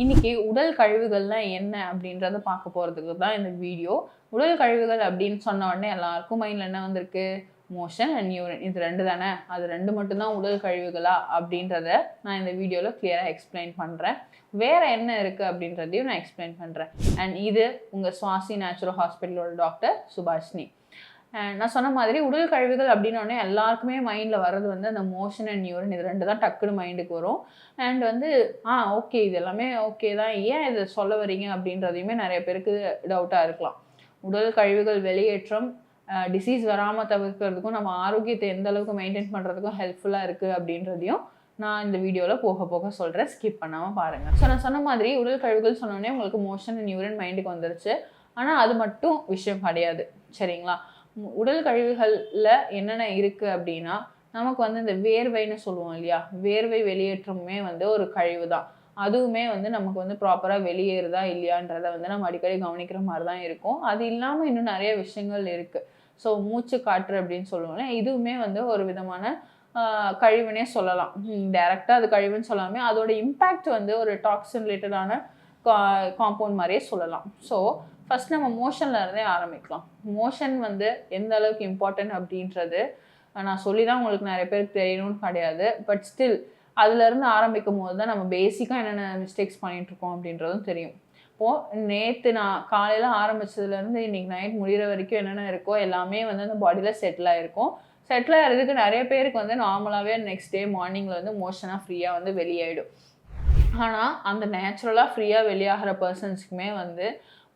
இன்னைக்கு உடல் கழிவுகள்லாம் என்ன அப்படின்றத பார்க்க போகிறதுக்கு தான் இந்த வீடியோ. உடல் கழிவுகள் அப்படின்னு சொன்ன உடனே எல்லாருக்கும் மைண்டில் என்ன வந்திருக்கு? மோஷன் அண்ட் யூரின் இது ரெண்டு தானே? அது ரெண்டு மட்டும்தான் உடல் கழிவுகளா அப்படின்றத நான் இந்த வீடியோவில் கிளியராக எக்ஸ்பிளைன் பண்ணுறேன் வேறு என்ன இருக்குது அப்படின்றதையும் நான் எக்ஸ்பிளைன் பண்ணுறேன் அண்ட் இது உங்கள் சுவாசி நேச்சுரல் ஹாஸ்பிட்டலோட டாக்டர் சுபாஷினி. நான் சொன்ன மாதிரி உடல் கழிவுகள் அப்படின்னோடனே எல்லாருக்குமே மைண்டில் வர்றது வந்து அந்த மோஷன் அண்ட் யூரின் இது ரெண்டு தான் டக்குன்னு மைண்டுக்கு வரும். அண்ட் வந்து ஆ ஓகே இது எல்லாமே ஓகே தான். ஏன் இதை சொல்ல வரீங்க அப்படின்றதையுமே நிறைய பேருக்கு டவுட்டாக இருக்கலாம். உடல் கழிவுகள் வெளியேற்றம் டிசீஸ் வராமல் தவிர்க்கிறதுக்கும் நம்ம ஆரோக்கியத்தை எந்த அளவுக்கு மெயின்டைன் பண்ணுறதுக்கும் ஹெல்ப்ஃபுல்லாக இருக்குது அப்படின்றதையும் நான் இந்த வீடியோவில் போக போக சொல்கிறேன் ஸ்கிப் பண்ணாமல் பாருங்கள் ஸோ நான் சொன்ன மாதிரி உடல் கழிவுகள் சொன்னோடனே உங்களுக்கு மோஷன் அண்ட் யூரின் மைண்டுக்கு வந்துருச்சு. ஆனால் அது மட்டும் விஷயம் கிடையாது. சரிங்களா? உடல் கழிவுகளில் என்னென்ன இருக்குது அப்படின்னா நமக்கு வந்து இந்த வேர்வைன்னு சொல்லுவோம் இல்லையா? வேர்வை வெளியேற்றமுமே வந்து ஒரு கழிவு தான் அதுவுமே வந்து நமக்கு வந்து ப்ராப்பராக வெளியேறுதா இல்லையான்றத வந்து நம்ம அடிக்கடி கவனிக்கிற மாதிரி தான் இருக்கும். அது இல்லாமல் இன்னும் நிறைய விஷயங்கள் இருக்குது ஸோ மூச்சு காற்று அப்படின்னு சொல்லுவோம்ல இதுவுமே வந்து ஒரு விதமான கழிவுனே சொல்லலாம். டைரெக்டாக அது கழிவுன்னு சொல்லாமே அதோட இம்பேக்ட் வந்து ஒரு டாக்ஸின் ரிலேட்டடான காம்பவுண்ட் மாதிரியே சொல்லலாம். ஸோ ஃபஸ்ட் நம்ம மோஷன்ல இருந்தே ஆரம்பிக்கலாம். மோஷன் வந்து எந்த அளவுக்கு இம்பார்ட்டன்ட் அப்படின்றது நான் சொல்லி தான் உங்களுக்கு நிறைய பேருக்கு தெரியணும்னு கிடையாது. பட் ஸ்டில் அதுலேருந்து ஆரம்பிக்கும் போது தான் நம்ம பேசிக்காக என்னென்ன மிஸ்டேக்ஸ் பண்ணிகிட்ருக்கோம் அப்படின்றதும் தெரியும். இப்போது நேற்று நான் காலையில் ஆரம்பிச்சதுலேருந்து இன்னைக்கு நைட் முடிகிற வரைக்கும் என்னென்ன இருக்கோ எல்லாமே வந்து அந்த பாடியில் செட்டில் ஆகிருக்கும் செட்டில் ஆகிறதுக்கு நிறைய பேருக்கு வந்து நார்மலாகவே நெக்ஸ்ட் டே மார்னிங்கில் வந்து மோஷனாக ஃப்ரீயாக வந்து வெளியாயிடும். ஆனால் அந்த நேச்சுரலாக ஃப்ரீயாக வெளியாகிற பர்சன்ஸ்க்குமே வந்து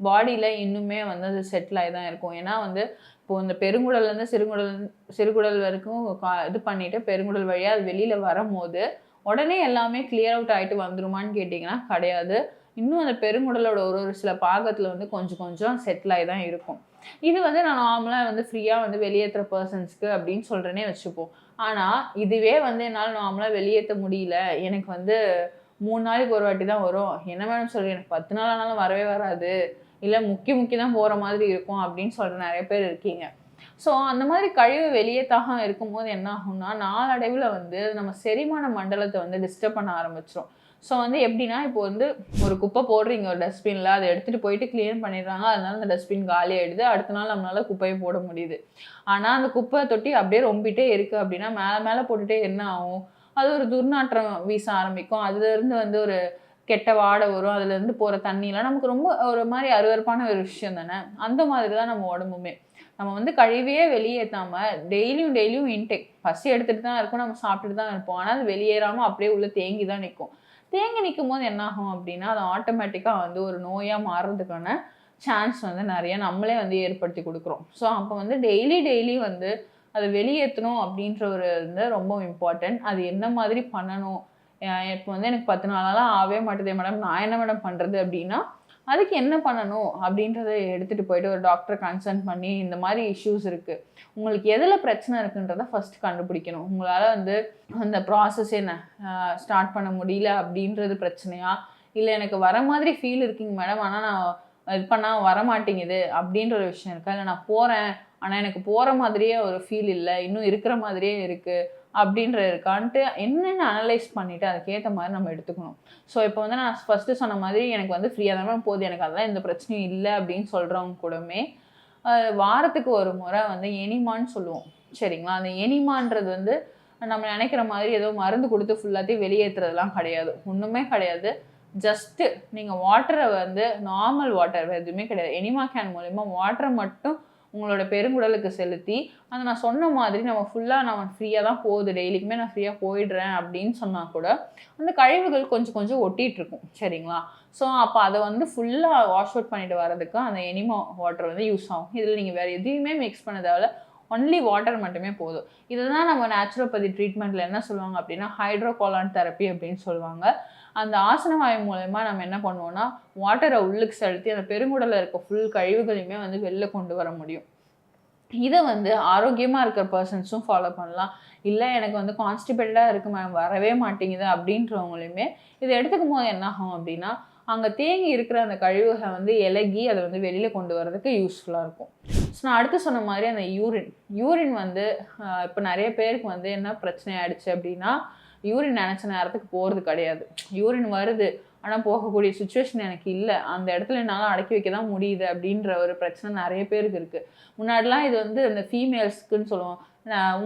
பாடியில் இன்னுமே வந்து அது செட்டில் ஆகி தான் இருக்கும். ஏன்னா வந்து இப்போ இந்த பெருங்குடல்லேருந்து சிறுகுடல் சிறுகுடல் வரைக்கும் இது பண்ணிவிட்டு பெருங்குடல் வழியாக அது வெளியில் வரும்போது உடனே எல்லாமே கிளியர் அவுட் ஆகிட்டு வந்துருமான்னு கேட்டிங்கன்னா கிடையாது. இன்னும் அந்த பெருங்குடலோட ஒரு ஒரு சில பாகத்தில் வந்து கொஞ்சம் கொஞ்சம் செட்டில் ஆகி தான் இருக்கும். இது வந்து நான் நார்மலாக வந்து ஃப்ரீயாக வந்து வெளியேற்றுற பர்சன்ஸ்க்கு அப்படின்னு சொல்கிறேனே வச்சுப்போம். ஆனால் இதுவே வந்து என்னால் நார்மலாக வெளியேற்ற முடியல. எனக்கு வந்து மூணு நாளைக்கு ஒரு வாட்டி தான் வரும். என்ன வேணும் சொல்லி எனக்கு பத்து நாள் ஆனாலும் வரவே வராது. இல்லை முக்கி முக்கி தான் போகிற மாதிரி இருக்கும் அப்படின்னு சொல்கிற நிறைய பேர் இருக்கீங்க. ஸோ அந்த மாதிரி கழிவு வெளியே தாகம் இருக்கும்போது என்ன ஆகும்னா நாளடைவில் வந்து நம்ம செரிமான மண்டலத்தை வந்து டிஸ்டர்ப் பண்ண ஆரம்பிச்சிடும் ஸோ வந்து எப்படின்னா இப்போ வந்து ஒரு குப்பை போடுறீங்க ஒரு டஸ்ட்பினில் அதை எடுத்துகிட்டு போயிட்டு க்ளீன் பண்ணிடுறாங்க அதனால அந்த டஸ்ட்பின் காலி ஆகிடுது அடுத்த நாள் நம்மளால் குப்பையை போட முடியுது. ஆனால் அந்த குப்பை தொட்டி அப்படியே ரொம்பிட்டே இருக்குது அப்படின்னா மேலே மேலே போட்டுகிட்டே என்ன ஆகும்? அது ஒரு துர்நாற்றம் வீச ஆரம்பிக்கும். அதுலேருந்து வந்து ஒரு கெட்ட வாடை வரும் அதுலேருந்து போகிற தண்ணியெலாம் நமக்கு ரொம்ப ஒரு மாதிரி அருவருப்பான ஒரு விஷயம் தானே? அந்த மாதிரி தான் நம்ம உடம்புமே. நம்ம வந்து கழிவையே வெளியேற்றாமல் டெய்லியும் டெய்லியும் இன்டேக் பசி எடுத்துகிட்டு தான் இருக்கும் நம்ம சாப்பிட்டுட்டு தான் இருப்போம். ஆனால் அது வெளியேறாமல் அப்படியே உள்ளே தேங்கி தான் நிற்கும் தேங்கி நிற்கும் போது என்னாகும் அப்படின்னா அது ஆட்டோமேட்டிக்காக வந்து ஒரு நோயாக மாறுறதுக்கான சான்ஸ் வந்து நிறைய நம்மளே வந்து ஏற்படுத்தி கொடுக்குறோம். ஸோ அப்போ வந்து டெய்லி டெய்லி வந்து அதை வெளியேற்றணும் அப்படின்ற ஒரு வந்து ரொம்ப இம்பார்ட்டன்ட் அது என்ன மாதிரி பண்ணணும்? இப்போ வந்து எனக்கு பத்து நாளெல்லாம் ஆகவே மாட்டேதே மேடம். நான் என்ன மேடம் பண்ணுறது அப்படின்னா அதுக்கு என்ன பண்ணணும் அப்படின்றத எடுத்துகிட்டு போயிட்டு ஒரு டாக்டரை கன்சல்ட் பண்ணி இந்த மாதிரி இஷ்யூஸ் இருக்குது உங்களுக்கு எதில் பிரச்சனை இருக்குன்றத ஃபஸ்ட் கண்டுபிடிக்கணும். உங்களால் வந்து அந்த ப்ராசஸ் என்ன ஸ்டார்ட் பண்ண முடியல அப்படின்றது பிரச்சனையா? இல்லை எனக்கு வர மாதிரி ஃபீல் இருக்குங்க மேடம் ஆனால் நான் இது பண்ணால் வர மாட்டேங்குது அப்படின்ற ஒரு விஷயம் இருக்கா? இல்லை நான் போகிறேன் ஆனால் எனக்கு போகிற மாதிரியே ஒரு ஃபீல் இல்லை இன்னும் இருக்கிற மாதிரியே இருக்குது அப்படின்ற இருக்கான்ட்டு என்னென்ன அனலைஸ் பண்ணிவிட்டு அதுக்கேற்ற மாதிரி நம்ம எடுத்துக்கணும். ஸோ இப்போ வந்து நான் ஃபஸ்ட்டு சொன்ன மாதிரி எனக்கு வந்து ஃப்ரீயாக தான் போகுது. எனக்கு அதெல்லாம் எந்த பிரச்சனையும் இல்லை அப்படின்னு சொல்கிறவங்க கூடமே வாரத்துக்கு ஒரு முறை வந்து எனிமான்னு சொல்லுவோம். சரிங்களா? அந்த எனிமான்றது வந்து நம்ம நினைக்கிற மாதிரி ஏதோ மருந்து கொடுத்து ஃபுல்லாத்தையும் வெளியேற்றுறதுலாம் கிடையாது. ஒன்றுமே கிடையாது. ஜஸ்ட்டு நீங்கள் வாட்டரை வந்து நார்மல் வாட்டர் எதுவுமே கிடையாது. எனிமா கேன் மூலிமா வாட்டரை மட்டும் உங்களோட பெருங்குடலுக்கு செலுத்தி அந்த நான் சொன்ன மாதிரி நம்ம ஃபுல்லாக நான் ஃப்ரீயாக தான் போகுது. டெய்லிக்குமே நான் ஃப்ரீயாக போயிடுறேன் அப்படின்னு சொன்னால் கூட அந்த கழிவுகள் கொஞ்சம் கொஞ்சம் ஒட்டிகிட்ருக்கும் இருக்கும் சரிங்களா? ஸோ அப்போ அதை வந்து ஃபுல்லாக வாஷ் அவுட் பண்ணிட்டு வரதுக்கு அந்த எனிமா வாட்டர் வந்து யூஸ் ஆகும். இதில் நீங்கள் வேறு எதையுமே மிக்ஸ் பண்ண தேவையில்ல ஒன்லி வாட்டர் மட்டுமே போதும். இதுதான் நம்ம நேச்சுரோபதி ட்ரீட்மெண்ட்டில் என்ன சொல்லுவாங்க அப்படின்னா ஹைட்ரோகோலான் தெரப்பி அப்படின்னு சொல்லுவாங்க. அந்த ஆசன வாயு மூலயமா நம்ம என்ன பண்ணுவோம்னா வாட்டரை உள்ளுக்கு செலுத்தி அந்த பெருங்குடலில் இருக்க ஃபுல் கழிவுகளையுமே வந்து வெளில கொண்டு வர முடியும். இதை வந்து ஆரோக்கியமாக இருக்கிற பர்சன்ஸும் ஃபாலோ பண்ணலாம். இல்லை எனக்கு வந்து கான்ஸ்டிபேட்டடாக இருக்கு மேம் வரவே மாட்டேங்குது அப்படின்றவங்களையுமே இதை எடுத்துக்கும் போது என்ன ஆகும் அப்படின்னா அங்கே தேங்கி இருக்கிற அந்த கழிவுகளை வந்து இலகி அதை வந்து வெளியில் கொண்டு வரதுக்கு யூஸ்ஃபுல்லாக இருக்கும். ஸோ நான் அடுத்து சொன்ன மாதிரி அந்த யூரின் யூரின் வந்து இப்போ நிறைய பேருக்கு வந்து என்ன பிரச்சனை ஆயிடுச்சு அப்படின்னா யூரின் நினச்ச நேரத்துக்கு போகிறது கிடையாது. யூரின் வருது. ஆனால் போகக்கூடிய சுச்சுவேஷன் எனக்கு இல்லை. அந்த இடத்துல என்னால் அடக்கி வைக்க தான் முடியுது அப்படின்ற ஒரு பிரச்சனை நிறைய பேருக்கு இருக்குது முன்னாடிலாம் இது வந்து அந்த ஃபீமேல்ஸ்க்குன்னு சொல்லுவோம்.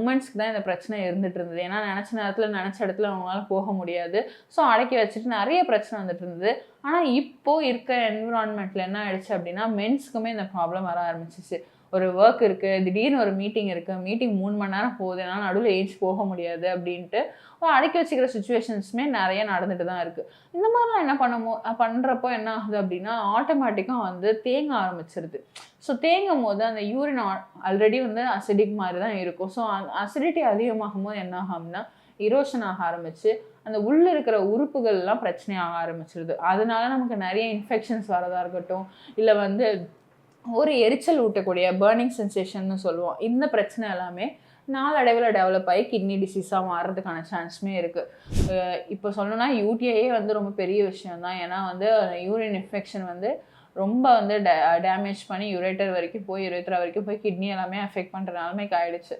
உமன்ஸ்க்கு தான் இந்த பிரச்சனை இருந்துட்டு இருந்தது. ஏன்னா நினச்ச நேரத்தில் நினச்ச இடத்துல அவங்களால போக முடியாது. ஸோ அடக்கி வச்சுட்டு நிறைய பிரச்சனை வந்துட்டு இருந்தது. ஆனால் இப்போது இருக்க என்விரான்மெண்ட்டில் என்ன ஆயிடுச்சு அப்படின்னா மென்ஸ்க்குமே இந்த ப்ராப்ளம் வர ஆரம்பிச்சிச்சு. ஒரு ஒர்க் இருக்குது திடீர்னு ஒரு மீட்டிங் இருக்குது மீட்டிங் மூணு மணி நேரம் போகுது என்னால் நடுவில் ஏஜ் போக முடியாது அப்படின்ட்டு அடக்கி வச்சுக்கிற சுச்சுவேஷன்ஸுமே நிறைய நடந்துட்டு தான் இருக்குது இந்த மாதிரிலாம் என்ன பண்ணமோ பண்ணுறப்போ என்ன ஆகுது அப்படின்னா ஆட்டோமேட்டிக்காக வந்து தேங்க ஆரம்பிச்சிருது. ஸோ தேங்கும் போது அந்த யூரின் ஆல்ரெடி வந்து அசிடிக் மாதிரி தான் இருக்கும். ஸோ அசிடிட்டி அதிகமாகும் போது என்ன ஆகும்னா இரோஷன் ஆக ஆரம்பிச்சு அந்த உள்ளே இருக்கிற உறுப்புகள்லாம் பிரச்சனையாக ஆரம்பிச்சிருது. அதனால நமக்கு நிறைய இன்ஃபெக்ஷன்ஸ் வரதா இருக்கட்டும் இல்லை வந்து ஒரு எரிச்சல் ஊட்டக்கூடிய பேர்னிங் சென்சேஷன் சொல்லுவோம். இந்த பிரச்சனை எல்லாமே நாளடைவில் டெவலப் ஆகி கிட்னி டிசீஸாக மாறுறதுக்கான சான்ஸுமே இருக்குது இப்போ சொல்லணும்னா யூடிஐயே வந்து ரொம்ப பெரிய விஷயம் தான் ஏன்னா வந்து யூரின் இன்ஃபெக்ஷன் வந்து ரொம்ப வந்து டே டேமேஜ் பண்ணி யுரேட்டர் வரைக்கும் போய் யுரேட்டர் வரைக்கும் போய் கிட்னி எல்லாமே அஃபெக்ட் பண்ணுற நிலமைக்கு ஆயிடுச்சு.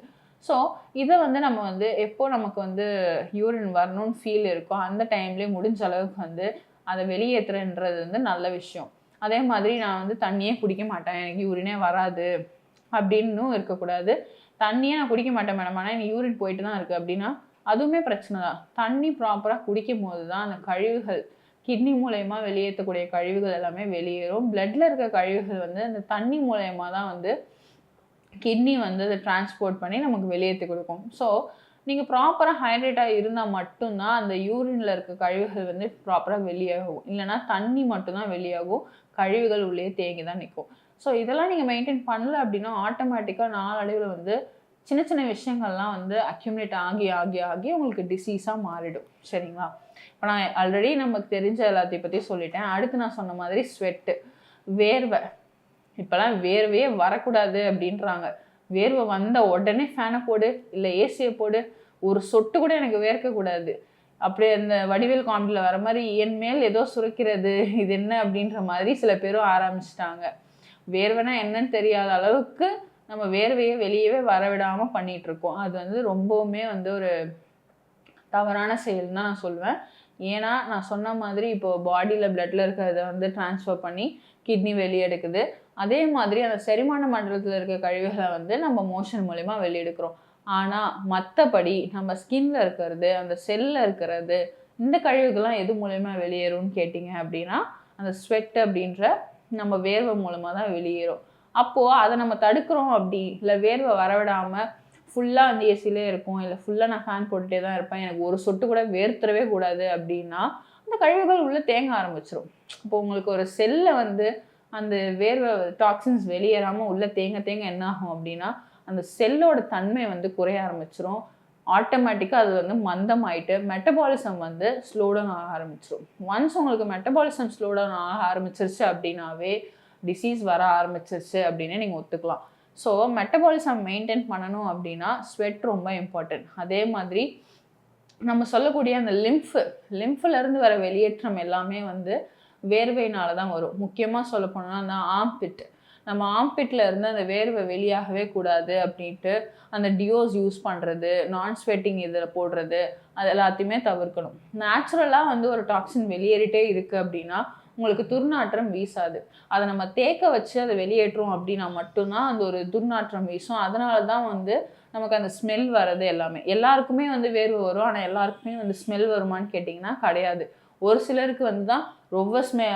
ஸோ இதை வந்து நம்ம வந்து எப்போ நமக்கு வந்து யூரின் வரணும்னு ஃபீல் இருக்கோ அந்த டைம்லேயே முடிஞ்ச அளவுக்கு வந்து அதை வெளியேற்றுறன்றது வந்து நல்ல விஷயம். அதே மாதிரி நான் வந்து தண்ணியே குடிக்க மாட்டேன். எனக்கு யூரினே வராது அப்படின்னும் இருக்கக்கூடாது. தண்ணியே நான் குடிக்க மாட்டேன் மேடம் ஆனால் எனக்கு யூரின் போயிட்டு தான் இருக்குது அப்படின்னா அதுவுமே பிரச்சனை தான். தண்ணி ப்ராப்பராக குடிக்கும் போது தான் அந்த கழிவுகள் கிட்னி மூலயமா வெளியேற்றக்கூடிய கழிவுகள் எல்லாமே வெளியேறும். பிளட்டில் இருக்க கழிவுகள் வந்து அந்த தண்ணி மூலயமா தான் வந்து கிட்னி வந்து அதை டிரான்ஸ்போர்ட் பண்ணி நமக்கு வெளியேற்றி கொடுக்கும். ஸோ நீங்கள் ப்ராப்பராக ஹைட்ரேட்டாக இருந்தால் மட்டும்தான் அந்த யூரினில் இருக்க கழிவுகள் வந்து ப்ராப்பராக வெளியாகும். இல்லைனா தண்ணி மட்டும்தான் வெளியாகும். கழிவுகள் உள்ளே தேங்கி தான் நிற்கும். ஸோ இதெல்லாம் நீங்கள் மெயின்டைன் பண்ணல அப்படின்னா ஆட்டோமேட்டிக்காக நாளடைவில் வந்து சின்ன சின்ன விஷயங்கள்லாம் வந்து அக்யூமுலேட் ஆகி ஆகி ஆகி உங்களுக்கு டிசீஸாக மாறிடும். சரிங்களா? இப்போ நான் ஆல்ரெடி நமக்கு தெரிஞ்ச எல்லாத்தையும் பற்றி சொல்லிட்டேன். அடுத்து நான் சொன்ன மாதிரி ஸ்வெட்டு வேர்வை. இப்போலாம் வேர்வையே வரக்கூடாது அப்படின்றாங்க. வேர்வை வந்த உடனே ஃபேனை போடு இல்லை ஏசியை போடு ஒரு சொட்டு கூட எனக்கு வேர்க்கக்கூடாது அப்படியே அந்த வடிவேல் காமெடியில் வர மாதிரி என் மேல் ஏதோ சுரக்கிறது இது என்ன அப்படின்ற மாதிரி சில பேரும் ஆரம்பிச்சிட்டாங்க. வேர்வைனா என்னன்னு தெரியாத அளவுக்கு நம்ம வேர்வையை வெளியவே வரவிடாமல் பண்ணிகிட்ருக்கோம் அது வந்து ரொம்பவுமே வந்து ஒரு தவறான செயல் தான் நான் சொல்லுவேன். ஏன்னா நான் சொன்ன மாதிரி இப்போது பாடியில் பிளட்டில் இருக்கிறத வந்து டிரான்ஸ்ஃபர் பண்ணி கிட்னி வெளியெடுக்குது. அதே மாதிரி அந்த செரிமான மண்டலத்தில் இருக்க கழிவுகளை வந்து நம்ம மோஷன் மூலிமா வெளியெடுக்கிறோம். ஆனால் மற்றபடி நம்ம ஸ்கின்ல இருக்கிறது அந்த செல்லில் இருக்கிறது இந்த கழிவுகள்லாம் எது மூலயமா வெளியேறும்னு கேட்டிங்க அப்படின்னா அந்த ஸ்வெட் அப்படின்ற நம்ம வேர்வை மூலமாக தான் வெளியேறும். அப்போது அதை நம்ம தடுக்கிறோம் அப்படி இல்லை வேர்வை வரவிடாமல் ஃபுல்லாக அந்த ஏசிலே இருக்கும் இல்லை ஃபுல்லாக நான் ஃபேன் போட்டுகிட்டே தான் இருப்பேன் எனக்கு ஒரு சொட்டு கூட வேர்த்துறவே கூடாது அப்படின்னா அந்த கழிவுகள் உள்ளே தேங்க ஆரம்பிச்சிடும் இப்போ உங்களுக்கு ஒரு செல்லை வந்து அந்த வேர்வை டாக்ஸின்ஸ் வெளியேறாமல் உள்ளே தேங்க தேங்க என்ன ஆகும் அப்படின்னா அந்த செல்லோட தன்மை வந்து குறைய ஆரம்பிச்சிரும். ஆட்டோமேட்டிக்காக அது வந்து மந்தமாயிட்டு மெட்டபாலிசம் வந்து ஸ்லோடவுன் ஆக ஆரம்பிச்சிடும் ஒன்ஸ் உங்களுக்கு மெட்டபாலிசம் ஸ்லோடவுன் ஆக ஆரம்பிச்சிருச்சு அப்படின்னாவே டிசீஸ் வர ஆரம்பிச்சிருச்சு அப்படின்னு நீங்கள் ஒத்துக்கலாம். ஸோ மெட்டபாலிசம் மெயின்டைன் பண்ணணும் அப்படின்னா ஸ்வெட் ரொம்ப இம்பார்ட்டன்ட் அதே மாதிரி நம்ம சொல்லக்கூடிய அந்த லிம்ஃபு லிம்ஃபிலேருந்து வர வெளியேற்றம் எல்லாமே வந்து வேர்வையினால தான் வரும். முக்கியமாக சொல்ல போனோம்னா அந்த ஆம்பிட் நம்ம ஆம்பிட்டில் இருந்து அந்த வேர்வை வெளியாகவே கூடாது அப்படின்ட்டு அந்த டியோஸ் யூஸ் பண்ணுறது நான் ஸ்வெட்டிங் இதில் போடுறது அது எல்லாத்தையுமே தவிர்க்கணும். நேச்சுரலாக வந்து ஒரு டாக்ஸின் வெளியேறிட்டே இருக்குது அப்படின்னா உங்களுக்கு துர்நாற்றம் வீசாது. அதை நம்ம தேக்க வச்சு அதை வெளியேற்றோம் அப்படின்னா மட்டும்தான் அந்த ஒரு துர்நாற்றம் வீசும். அதனால தான் வந்து நமக்கு அந்த ஸ்மெல் வர்றது எல்லாமே. எல்லாருக்குமே வந்து வேர்வை வரும் ஆனால் எல்லாருக்குமே வந்து ஸ்மெல் வருமானு கேட்டிங்கன்னா கிடையாது. ஒரு சிலருக்கு வந்து தான் ரொம்ப ஸ்மெ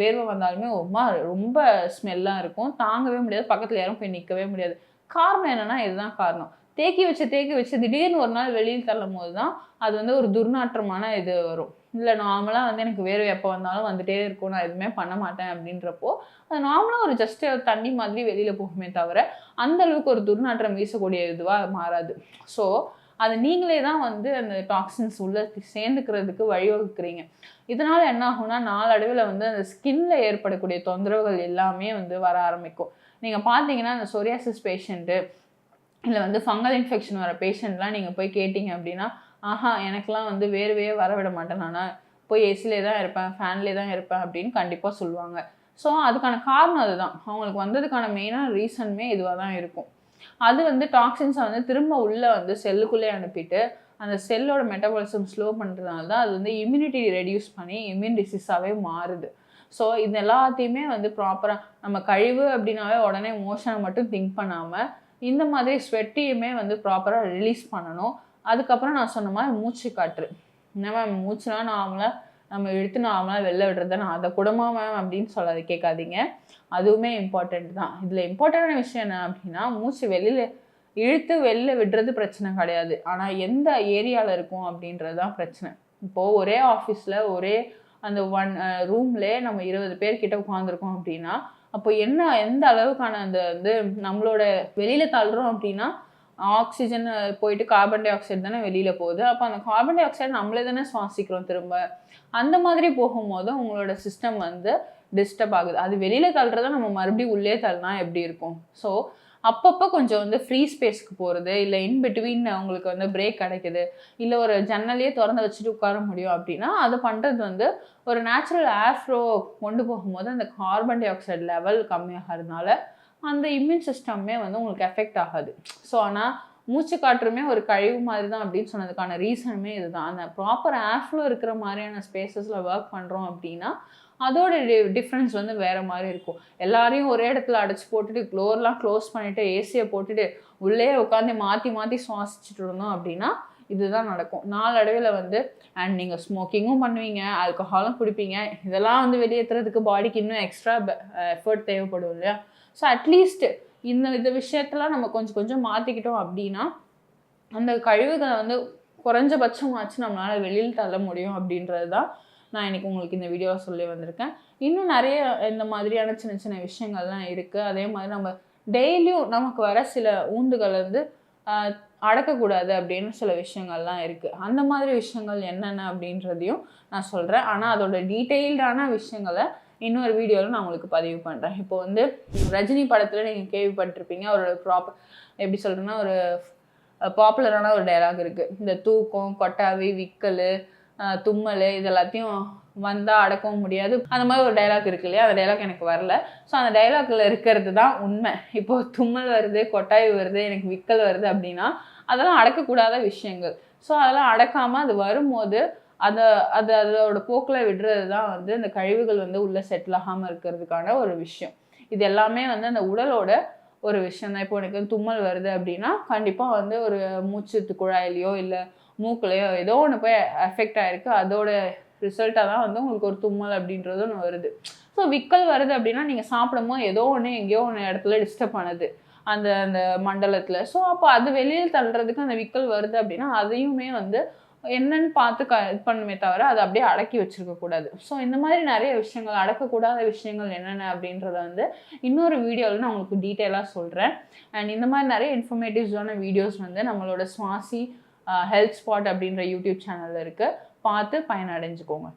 வேர்வை வந்தாலுமே ரொம்ப ரொம்ப ஸ்மெல்லாக இருக்கும். தாங்கவே முடியாது. பக்கத்தில் யாரும் போய் நிற்கவே முடியாது. காரணம் என்னென்னா இதுதான் காரணம். தேக்கி வச்சு தேக்கி வச்சு திடீர்னு ஒரு நாள் வெளியில் தள்ளும் போது தான் அது வந்து ஒரு துர்நாற்றமான இது வரும். இல்லை நார்மலாக வந்து எனக்கு வேர்வை எப்போ வந்தாலும் வந்துட்டே இருக்கும். நான் எதுவுமே பண்ண மாட்டேன் அப்படின்றப்போ அது நார்மலாக ஒரு ஜஸ்ட் தண்ணி மாதிரி வெளியில் போகுமே தவிர அந்த அளவுக்கு ஒரு துர்நாற்றம் வீசக்கூடிய இதுவாக மாறாது. ஸோ அதை நீங்களே தான் வந்து அந்த டாக்ஸின்ஸ் உள்ள சேர்ந்துக்கிறதுக்கு வழிவகுக்கிறீங்க. இதனால் என்ன ஆகும்னா நாளடைவில் வந்து அந்த ஸ்கின்ல ஏற்படக்கூடிய தொந்தரவுகள் எல்லாமே வந்து வர ஆரம்பிக்கும். நீங்கள் பார்த்தீங்கன்னா அந்த சொரியாசிஸ் பேஷண்ட்டு இல்லை வந்து ஃபங்கல் இன்ஃபெக்ஷன் வர பேஷண்ட்லாம் நீங்கள் போய் கேட்டிங்க அப்படின்னா ஆஹா எனக்கெலாம் வந்து வேர்வையே வர விட மாட்டேன். நான் போய் ஏசிலே தான் இருப்பேன் ஃபேன்லே தான் இருப்பேன் அப்படின்னு கண்டிப்பாக சொல்லுவாங்க. ஸோ அதுக்கான காரணம் அதுதான். அவங்களுக்கு வந்ததுக்கான மெயினான ரீசனுமே இதுவாக தான் இருக்கும். அது வந்து டாக்ஸின்ஸை வந்து திரும்ப உள்ளே வந்து செல்லுக்குள்ளே அனுப்பிட்டு அந்த செல்லோட மெட்டபாலிசம் ஸ்லோ பண்ணுறதுனால தான் அது வந்து இம்யூனிட்டி ரெடியூஸ் பண்ணி இம்யூன் டிசீஸாகவே மாறுது. ஸோ இது எல்லாத்தையுமே வந்து ப்ராப்பராக நம்ம கழிவு அப்படின்னாவே உடனே மோஷனை மட்டும் திங்க் பண்ணாமல் இந்த மாதிரி ஸ்வெட்டியுமே வந்து ப்ராப்பராக ரிலீஸ் பண்ணணும். அதுக்கப்புறம் நான் சொன்ன மாதிரி மூச்சு காற்று. என்ன மேம் மூச்சுனா நார்மலாக நம்ம இழுத்து நார்மலாக வெளில விடுறது நான் அதை கூடமா மேம் அப்படின்னு சொல்லாது கேட்காதீங்க. அதுவுமே இம்பார்ட்டண்ட் தான். இதில் இம்பார்ட்டண்டான விஷயம் என்ன அப்படின்னா மூச்சு வெளியில் இழுத்து வெளில விடுறது பிரச்சனை கிடையாது. ஆனால் எந்த ஏரியாவில் இருக்கும் அப்படின்றது தான் பிரச்சனை. இப்போது ஒரே ஆஃபீஸில் ஒரே அந்த ஒன் ரூம்லேயே நம்ம இருபது பேர்கிட்ட உட்காந்துருக்கோம் அப்படின்னா அப்போ என்ன எந்த அளவுக்கான அந்த வந்து நம்மளோட வெளியில் தள்ளுறோம் அப்படின்னா ஆக்சிஜன் போயிட்டு கார்பன் டை ஆக்சைடு தானே வெளியில் போகுது. அப்போ அந்த கார்பன் டை ஆக்சைடு நம்மளே தானே சுவாசிக்கிறோம் திரும்ப. அந்த மாதிரி போகும்போது உங்களோட சிஸ்டம் வந்து டிஸ்டர்ப் ஆகுது. அது வெளியில் தள்ளுறத நம்ம மறுபடியும் உள்ளே தள்ளினா எப்படி இருக்கும்? ஸோ அப்பப்போ கொஞ்சம் வந்து ஃப்ரீ ஸ்பேஸ்க்கு போகிறது இல்லை இன் பிட்வீன் உங்களுக்கு வந்து பிரேக் கிடைக்குது இல்லை ஒரு ஜன்னலையே திறந்து வச்சுட்டு உட்கார முடியும் அப்படின்னா அதை பண்ணுறது வந்து ஒரு நேச்சுரல் ஏர் ஃப்ளோ கொண்டு போகும்போது அந்த கார்பன் டை ஆக்சைடு லெவல் கம்மியாகிறதுனால அந்த இம்யூன் சிஸ்டமே வந்து உங்களுக்கு எஃபெக்ட் ஆகாது. ஸோ ஆனால் மூச்சு காற்றுமே ஒரு கழிவு மாதிரி தான் அப்படின்னு சொன்னதுக்கான ரீசனுமே இதுதான். அந்த ப்ராப்பர் ஏர்ஃப்ளோ இருக்கிற மாதிரியான ஸ்பேசஸில் ஒர்க் பண்ணுறோம் அப்படின்னா அதோட டிஃப்ரென்ஸ் வந்து வேறு மாதிரி இருக்கும். எல்லாரையும் ஒரே இடத்துல அடைச்சி போட்டுட்டு க்ளோர்லாம் க்ளோஸ் பண்ணிவிட்டு ஏசியை போட்டுட்டு உள்ளே உட்காந்து மாற்றி மாற்றி சுவாசிச்சுட்டு இருந்தோம் அப்படின்னா இதுதான் நடக்கும். நாளடைவில் வந்து அண்ட் நீங்கள் ஸ்மோக்கிங்கும் பண்ணுவீங்க ஆல்கஹாலும் குடிப்பீங்க. இதெல்லாம் வந்து வெளியேற்றுறதுக்கு பாடிக்கு இன்னும் எக்ஸ்ட்ரா எஃபர்ட் தேவைப்படும் இல்லையா? ஸோ அட்லீஸ்ட்டு இந்த இந்த விஷயத்தெல்லாம் நம்ம கொஞ்சம் கொஞ்சம் மாற்றிக்கிட்டோம் அப்படின்னா அந்த கழிவுகளை வந்து குறைஞ்சபட்சமாச்சு நம்மளால் வெளியில் தள்ள முடியும் அப்படின்றது தான் நான் இன்றைக்கி உங்களுக்கு இந்த வீடியோவை சொல்லி வந்திருக்கேன். இன்னும் நிறைய இந்த மாதிரியான சின்ன சின்ன விஷயங்கள்லாம் இருக்குது அதே மாதிரி நம்ம டெய்லியும் நமக்கு வர சில ஊந்துகள் வந்து அடக்கக்கூடாது அப்படின்னு சில விஷயங்கள்லாம் இருக்குது அந்த மாதிரி விஷயங்கள் என்னென்ன அப்படின்றதையும் நான் சொல்கிறேன் ஆனால் அதோட டீட்டெயில்டான விஷயங்களை இன்னொரு வீடியோவில் நான் உங்களுக்கு பதிவு பண்ணுறேன் இப்போ வந்து ரஜினி படத்தில் நீங்கள் கேள்விப்பட்டிருப்பீங்க அவரோட ப்ராப்பர் எப்படி சொல்கிறேன்னா ஒரு பாப்புலரான ஒரு டைலாக் இருக்குது இந்த தூக்கம் கொட்டாவி விக்கல் தும்மல் இது எல்லாத்தையும் வந்தால் அடக்கவும் முடியாது. அந்த மாதிரி ஒரு டைலாக் இருக்கு இல்லையா? அந்த டைலாக் எனக்கு வரல. ஸோ அந்த டைலாக்ல இருக்கிறது தான் உண்மை. இப்போது தும்மல் வருது கொட்டாய் வருது எனக்கு விக்கல் வருது அப்படின்னா அதெல்லாம் அடக்கக்கூடாத விஷயங்கள். ஸோ அதெல்லாம் அடக்காமல் அது வரும்போது அதை அது அதோட போக்கில் விடுறது தான் வந்து இந்த கழிவுகள் வந்து உள்ளே செட்டில் ஆகாமல் இருக்கிறதுக்கான ஒரு விஷயம். இது எல்லாமே வந்து அந்த உடலோட ஒரு விஷயம் தான். இப்போ எனக்கு தும்மல் வருது அப்படின்னா கண்டிப்பாக வந்து ஒரு மூச்சு குழாயிலையோ இல்லை மூக்குலையோ ஏதோ ஒன்று போய் எஃபெக்ட் ஆகிருக்கு அதோட ரிசல்ட்டாக தான் வந்து உங்களுக்கு ஒரு தும்மல் அப்படின்றது ஒன்று வருது. ஸோ விக்கல் வருது அப்படின்னா நீங்கள் சாப்பிடும்போது ஏதோ ஒன்று எங்கேயோ ஒன்று இடத்துல டிஸ்டர்ப் ஆனது அந்த அந்த மண்டலத்தில். ஸோ அப்போ அது வெளியில் தள்ளுறதுக்கு அந்த விக்கல் வருது அப்படின்னா அதையுமே வந்து என்னன்னு பார்த்து க இது பண்ணுமே தவிர அதை அப்படியே அடக்கி வச்சிருக்க கூடாது. ஸோ இந்த மாதிரி நிறைய விஷயங்கள் அடக்கக்கூடாத விஷயங்கள் என்னென்ன அப்படின்றத வந்து இன்னொரு வீடியோவில் நான் உங்களுக்கு டீட்டெயிலாக சொல்கிறேன் அண்ட் இந்த மாதிரி நிறைய இன்ஃபர்மேட்டிவ்ஸான வீடியோஸ் வந்து நம்மளோட சுவாசி ஹெல்த் ஸ்பாட் அப்படின்ற யூடியூப் சேனலில் இருக்குது பார்த்து பயனடைஞ்சுக்கோங்க.